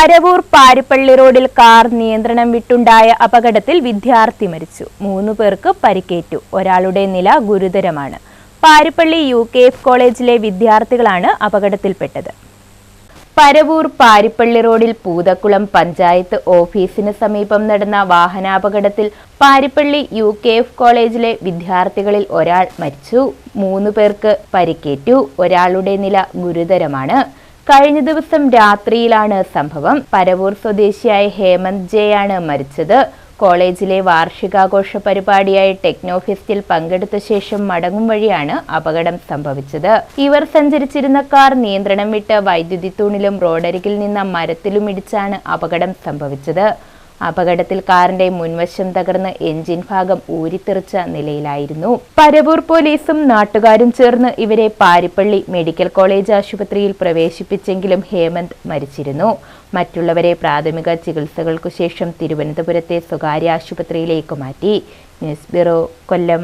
പരവൂർ പാരിപ്പള്ളി റോഡിൽ കാർ നിയന്ത്രണം വിട്ടുണ്ടായ അപകടത്തിൽ വിദ്യാർത്ഥി മരിച്ചു. മൂന്നു പേർക്ക് പരിക്കേറ്റു. ഒരാളുടെ നില ഗുരുതരമാണ്. പാരിപ്പള്ളി യു കെ എഫ് കോളേജിലെ വിദ്യാർത്ഥികളാണ് അപകടത്തിൽപ്പെട്ടത്. പരവൂർ പാരിപ്പള്ളി റോഡിൽ പൂതക്കുളം പഞ്ചായത്ത് ഓഫീസിന് സമീപം നടന്ന വാഹനാപകടത്തിൽ പാരിപ്പള്ളി യു കെ എഫ് കോളേജിലെ വിദ്യാർത്ഥികളിൽ ഒരാൾ മരിച്ചു. മൂന്നു പേർക്ക് പരിക്കേറ്റു. ഒരാളുടെ നില ഗുരുതരമാണ്. കഴിഞ്ഞ ദിവസം രാത്രിയിലാണ് സംഭവം. പരവൂർ സ്വദേശിയായ ഹേമന്ത് ജെ ആണ് മരിച്ചത്. കോളേജിലെ വാർഷികാഘോഷ പരിപാടിയായ ടെക്നോഫെസ്റ്റിൽ പങ്കെടുത്ത ശേഷം മടങ്ങും വഴിയാണ് അപകടം സംഭവിച്ചത്. ഇവർ സഞ്ചരിച്ചിരുന്ന കാർ നിയന്ത്രണം വിട്ട് വൈദ്യുതി തൂണിലും റോഡരികിൽ നിന്ന മരത്തിലും ഇടിച്ചാണ് അപകടം സംഭവിച്ചത്. അപകടത്തിൽ കാറിന്റെ മുൻവശം തകർന്ന് എഞ്ചിൻ ഭാഗം ഊരിത്തെറിച്ച നിലയിലായിരുന്നു. പരവൂർ പോലീസും നാട്ടുകാരും ചേർന്ന് ഇവരെ പാരിപ്പള്ളി മെഡിക്കൽ കോളേജ് ആശുപത്രിയിൽ പ്രവേശിപ്പിച്ചെങ്കിലും ഹേമന്ത് മരിച്ചിരുന്നു. മറ്റുള്ളവരെ പ്രാഥമിക ചികിത്സകൾക്കു ശേഷം തിരുവനന്തപുരത്തെ സ്വകാര്യ ആശുപത്രിയിലേക്ക് മാറ്റി. News bureau Kollam.